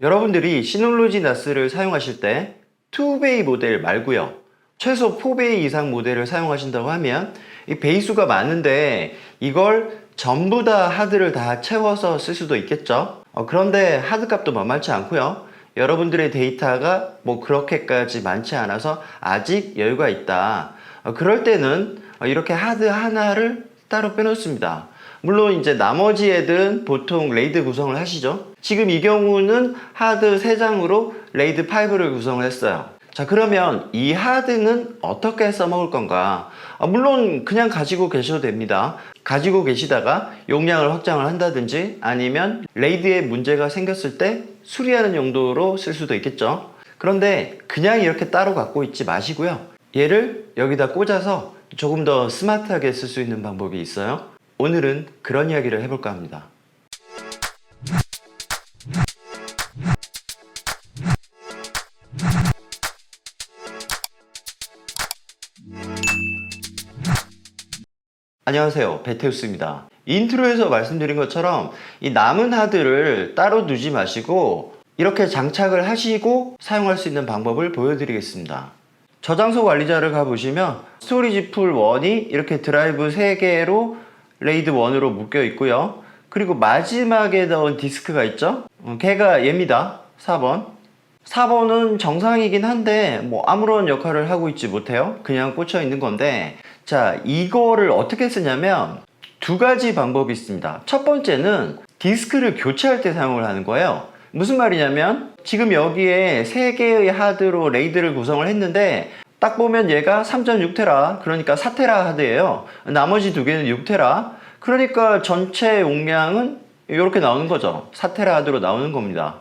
여러분들이 시놀로지 나스를 사용하실 때 2베이 모델 말고요. 최소 4베이 이상 모델을 사용하신다고 하면 이 베이수가 많은데 이걸 전부 다 하드를 다 채워서 쓸 수도 있겠죠. 어, 그런데 하드 값도 만만치 않고요. 여러분들의 데이터가 뭐 그렇게까지 많지 않아서 아직 여유가 있다. 어, 그럴 때는 어, 이렇게 하드 하나를 따로 빼놓습니다. 물론 이제 나머지 애들은 보통 레이드 구성을 하시죠. 지금 이 경우는 하드 3장으로 레이드 5를 구성을 했어요. 자, 그러면 이 하드는 어떻게 써먹을 건가? 아, 물론 그냥 가지고 계셔도 됩니다. 가지고 계시다가 용량을 확장을 한다든지 아니면 레이드에 문제가 생겼을 때 수리하는 용도로 쓸 수도 있겠죠. 그런데 그냥 이렇게 따로 갖고 있지 마시고요. 얘를 여기다 꽂아서 조금 더 스마트하게 쓸 수 있는 방법이 있어요. 오늘은 그런 이야기를 해볼까 합니다. 안녕하세요. 베테우스입니다. 인트로에서 말씀드린 것처럼 이 남은 하드를 따로 두지 마시고 이렇게 장착을 하시고 사용할 수 있는 방법을 보여드리겠습니다. 저장소 관리자를 가보시면 스토리지 풀 1이 이렇게 드라이브 3개로 레이드 1으로 묶여 있고요. 그리고 마지막에 넣은 디스크가 있죠? 어, 걔가 얘입니다. 4번. 4번은 정상이긴 한데 뭐 아무런 역할을 하고 있지 못해요. 그냥 꽂혀 있는 건데 자 이거를 어떻게 쓰냐면 두 가지 방법이 있습니다. 첫 번째는 디스크를 교체할 때 사용을 하는 거예요. 무슨 말이냐면 지금 여기에 세 개의 하드로 레이드를 구성을 했는데 딱 보면 얘가 3.6테라 그러니까 4테라 하드예요. 나머지 두 개는 6테라. 그러니까 전체 용량은 이렇게 나오는 거죠. 4테라 하드로 나오는 겁니다.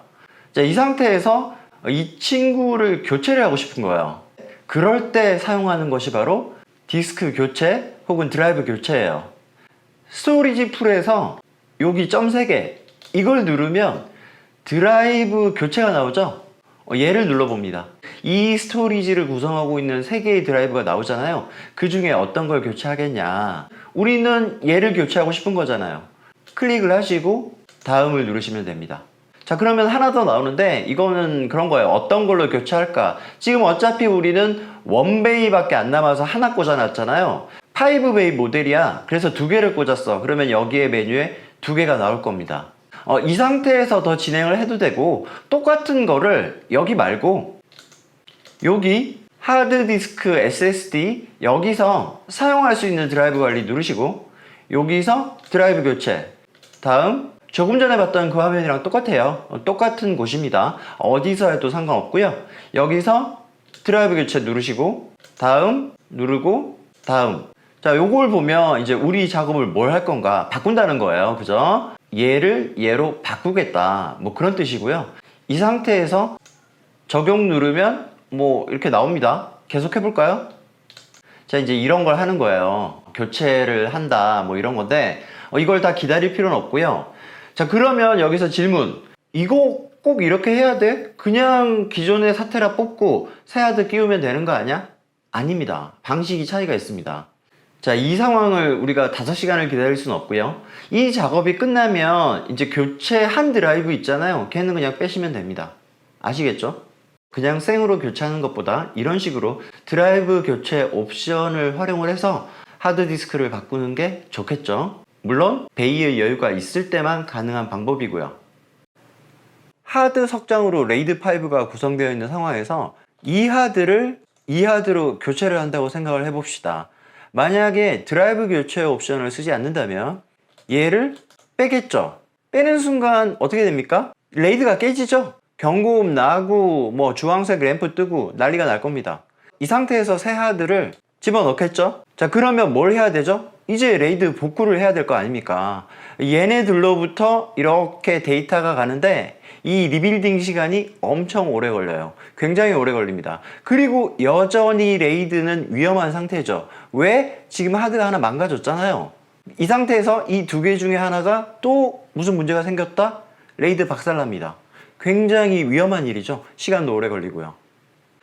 자, 이 상태에서 이 친구를 교체를 하고 싶은 거예요. 그럴 때 사용하는 것이 바로 디스크 교체 혹은 드라이브 교체예요. 스토리지 풀에서 여기 점 3개 이걸 누르면 드라이브 교체가 나오죠? 어, 얘를 눌러봅니다. 이 스토리지를 구성하고 있는 3개의 드라이브가 나오잖아요. 그 중에 어떤 걸 교체하겠냐. 우리는 얘를 교체하고 싶은 거잖아요. 클릭을 하시고 다음을 누르시면 됩니다. 자 그러면 하나 더 나오는데 이거는 그런 거예요. 어떤 걸로 교체할까? 지금 어차피 우리는 원베이 밖에 안 남아서 하나 꽂아놨잖아요. 5베이 모델이야. 그래서 두 개를 꽂았어. 그러면 여기에 메뉴에 두 개가 나올 겁니다. 어, 이 상태에서 더 진행을 해도 되고 똑같은 거를 여기 말고 여기 하드디스크 SSD 여기서 사용할 수 있는 드라이브 관리 누르시고 여기서 드라이브 교체. 다음 조금 전에 봤던 그 화면이랑 똑같아요. 어, 똑같은 곳입니다. 어디서 해도 상관없고요. 여기서 드라이브 교체 누르시고 다음 누르고 다음 자 요걸 보면 이제 우리 작업을 뭘 할 건가 바꾼다는 거예요. 그죠? 얘를 얘로 바꾸겠다. 뭐 그런 뜻이고요. 이 상태에서 적용 누르면 뭐 이렇게 나옵니다. 계속 해볼까요? 자 이제 이런 걸 하는 거예요. 교체를 한다 뭐 이런 건데 어, 이걸 다 기다릴 필요는 없고요. 자 그러면 여기서 질문. 이거 꼭 이렇게 해야 돼? 그냥 기존의 사테라 뽑고 새 하드 끼우면 되는 거 아니야? 아닙니다. 방식이 차이가 있습니다. 자 이 상황을 우리가 5시간을 기다릴 수는 없고요. 이 작업이 끝나면 이제 교체한 드라이브 있잖아요. 걔는 그냥 빼시면 됩니다. 아시겠죠? 그냥 생으로 교체하는 것보다 이런 식으로 드라이브 교체 옵션을 활용을 해서 하드디스크를 바꾸는 게 좋겠죠 물론 베이의 여유가 있을 때만 가능한 방법이고요. 하드 석장으로 레이드 5가 구성되어 있는 상황에서 이 하드를 이 하드로 교체를 한다고 생각을 해봅시다. 만약에 드라이브 교체 옵션을 쓰지 않는다면 얘를 빼겠죠. 빼는 순간 어떻게 됩니까? 레이드가 깨지죠. 경고음 나고 뭐 주황색 램프 뜨고 난리가 날 겁니다. 이 상태에서 새 하드를 집어넣겠죠? 자 그러면 뭘 해야 되죠? 이제 레이드 복구를 해야 될 거 아닙니까? 얘네들로부터 이렇게 데이터가 가는데 이 리빌딩 시간이 엄청 오래 걸려요. 굉장히 오래 걸립니다. 그리고 여전히 레이드는 위험한 상태죠. 왜? 지금 하드가 하나 망가졌잖아요. 이 상태에서 이 두 개 중에 하나가 또 무슨 문제가 생겼다? 레이드 박살납니다. 굉장히 위험한 일이죠. 시간도 오래 걸리고요.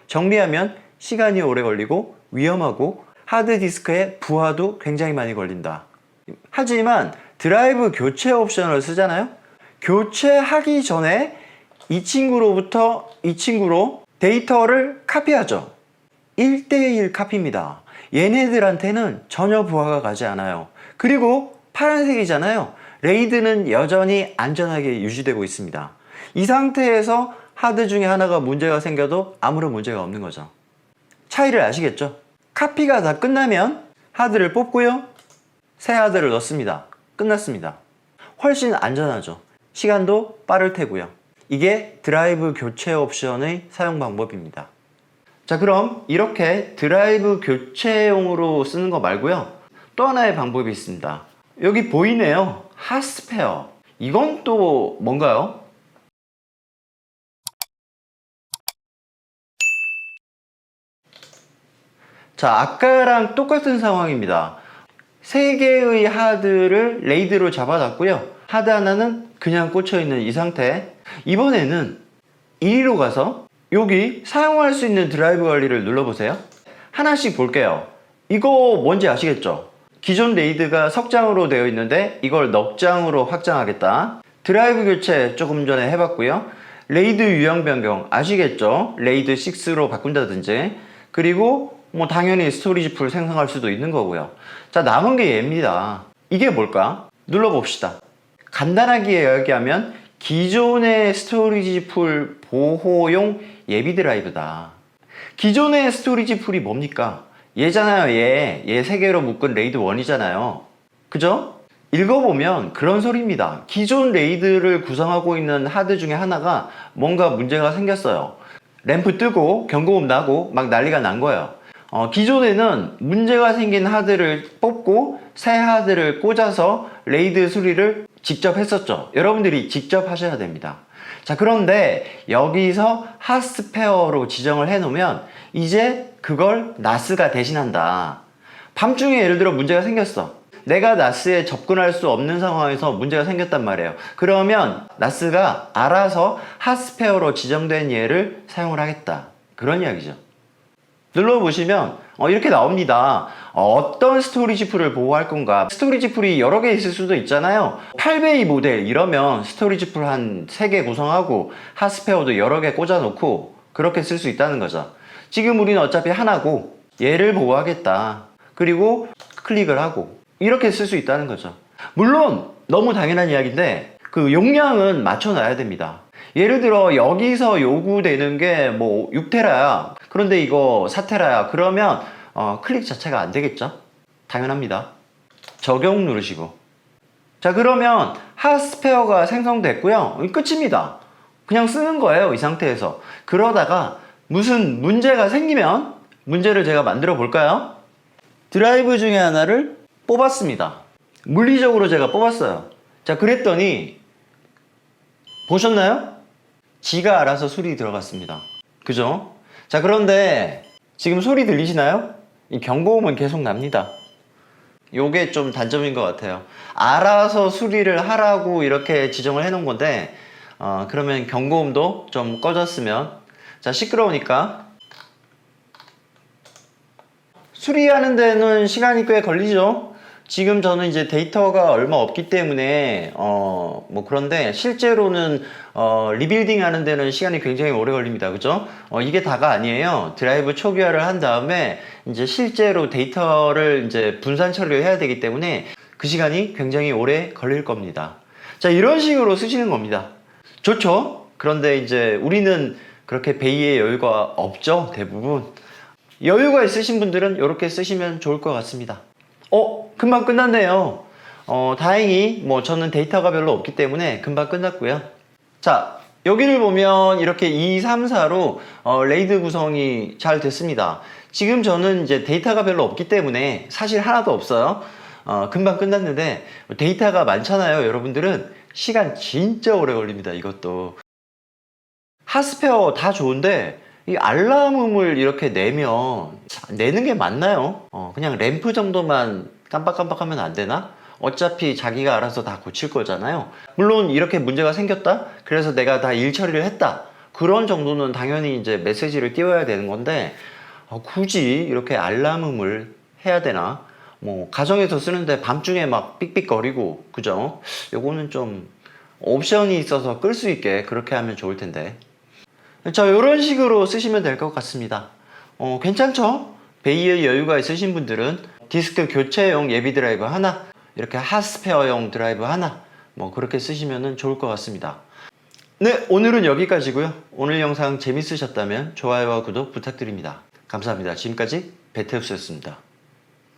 정리하면 시간이 오래 걸리고 위험하고 하드디스크의 부하도 굉장히 많이 걸린다. 하지만 드라이브 교체 옵션을 쓰잖아요. 교체하기 전에 이 친구로부터 이 친구로 데이터를 카피하죠. 1대1 카피입니다. 얘네들한테는 전혀 부하가 가지 않아요. 그리고 파란색이잖아요. 레이드는 여전히 안전하게 유지되고 있습니다. 이 상태에서 하드 중에 하나가 문제가 생겨도 아무런 문제가 없는 거죠. 차이를 아시겠죠? 카피가 다 끝나면 하드를 뽑고요. 새 하드를 넣습니다. 끝났습니다. 훨씬 안전하죠. 시간도 빠를 테고요. 이게 드라이브 교체 옵션의 사용 방법입니다. 자, 그럼 이렇게 드라이브 교체용으로 쓰는 거 말고요. 또 하나의 방법이 있습니다. 여기 보이네요. 핫스페어. 이건 또 뭔가요? 자, 아까랑 똑같은 상황입니다. 세 개의 하드를 레이드로 잡아놨고요. 하드 하나는 그냥 꽂혀 있는 이 상태. 이번에는 1위로 가서 여기 사용할 수 있는 드라이브 관리를 눌러보세요. 하나씩 볼게요. 이거 뭔지 아시겠죠? 기존 레이드가 석장으로 되어 있는데 이걸 넉장으로 확장하겠다. 드라이브 교체 조금 전에 해봤고요. 레이드 유형 변경 아시겠죠? 레이드 6로 바꾼다든지 그리고 뭐 당연히 스토리지 풀 생성할 수도 있는 거고요. 자 남은 게 얘입니다. 이게 뭘까? 눌러봅시다. 간단하게 이야기하면 기존의 스토리지 풀 보호용 예비 드라이브다. 기존의 스토리지 풀이 뭡니까? 얘잖아요, 얘. 얘 세 개로 묶은 레이드 1이잖아요. 그죠? 읽어보면 그런 소리입니다. 기존 레이드를 구성하고 있는 하드 중에 하나가 뭔가 문제가 생겼어요. 램프 뜨고 경고음 나고 막 난리가 난 거예요. 어, 기존에는 문제가 생긴 하드를 뽑고 새 하드를 꽂아서 레이드 수리를 직접 했었죠. 여러분들이 직접 하셔야 됩니다. 자, 그런데 여기서 핫스페어로 지정을 해 놓으면 이제 그걸 나스가 대신한다. 밤중에 예를 들어 문제가 생겼어. 내가 나스에 접근할 수 없는 상황에서 문제가 생겼단 말이에요. 그러면 나스가 알아서 핫스페어로 지정된 얘를 사용을 하겠다. 그런 이야기죠. 눌러보시면 어, 이렇게 나옵니다. 어, 떤 스토리지 풀을 보호할 건가? 스토리지 풀이 여러 개 있을 수도 있잖아요. 8베이 모델 이러면 스토리지 풀 한 3개 구성하고 핫스페어도 여러 개 꽂아놓고 그렇게 쓸 수 있다는 거죠. 지금 우리는 어차피 하나고 얘를 보호하겠다. 그리고 클릭을 하고 이렇게 쓸 수 있다는 거죠. 물론 너무 당연한 이야기인데 그 용량은 맞춰놔야 됩니다. 예를 들어 여기서 요구되는 게 뭐 6테라야. 그런데 이거 4테라야. 그러면 어, 클릭 자체가 안 되겠죠? 당연합니다. 적용 누르시고. 자 그러면 핫스페어가 생성됐고요. 끝입니다. 그냥 쓰는 거예요. 이 상태에서. 그러다가 무슨 문제가 생기면 문제를 제가 만들어 볼까요? 드라이브 중에 하나를 뽑았습니다. 물리적으로 제가 뽑았어요. 자 그랬더니 보셨나요? 지가 알아서 수리 들어갔습니다. 그죠? 자, 그런데 지금 소리 들리시나요? 이 경고음은 계속 납니다. 요게 좀 단점인 것 같아요. 알아서 수리를 하라고 이렇게 지정을 해 놓은 건데, 어, 그러면 경고음도 좀 꺼졌으면, 자, 시끄러우니까. 수리하는 데는 시간이 꽤 걸리죠? 지금 저는 이제 데이터가 얼마 없기 때문에 어 뭐 그런데 실제로는 어 리빌딩 하는 데는 시간이 굉장히 오래 걸립니다. 그죠? 어 이게 다가 아니에요. 드라이브 초기화를 한 다음에 이제 실제로 데이터를 이제 분산 처리를 해야 되기 때문에 그 시간이 굉장히 오래 걸릴 겁니다. 자, 이런 식으로 쓰시는 겁니다. 좋죠? 그런데 이제 우리는 그렇게 베이의 여유가 없죠. 대부분. 여유가 있으신 분들은 이렇게 쓰시면 좋을 것 같습니다. 어, 금방 끝났네요. 어, 다행히 뭐 저는 데이터가 별로 없기 때문에 금방 끝났고요. 자, 여기를 보면 이렇게 2, 3, 4로 어, 레이드 구성이 잘 됐습니다. 지금 저는 이제 데이터가 별로 없기 때문에 사실 하나도 없어요. 어, 금방 끝났는데 데이터가 많잖아요. 여러분들은 시간 진짜 오래 걸립니다. 이것도. 핫스페어 다 좋은데 이 알람음을 이렇게 내면 내는 게 맞나요? 어, 그냥 램프 정도만 깜빡깜빡하면 안 되나? 어차피 자기가 알아서 다 고칠 거잖아요. 물론 이렇게 문제가 생겼다. 그래서 내가 다 일 처리를 했다. 그런 정도는 당연히 이제 메시지를 띄워야 되는 건데 어, 굳이 이렇게 알람음을 해야 되나? 뭐 가정에서 쓰는데 밤중에 막 삑삑거리고 그죠? 요거는 좀 옵션이 있어서 끌 수 있게 그렇게 하면 좋을 텐데. 자, 이런 식으로 쓰시면 될 것 같습니다. 어, 괜찮죠? 베이의 여유가 있으신 분들은 디스크 교체용 예비 드라이브 하나, 이렇게 핫스페어용 드라이브 하나, 뭐 그렇게 쓰시면 좋을 것 같습니다. 네, 오늘은 여기까지고요. 오늘 영상 재밌으셨다면 좋아요와 구독 부탁드립니다. 감사합니다. 지금까지 베테우스였습니다.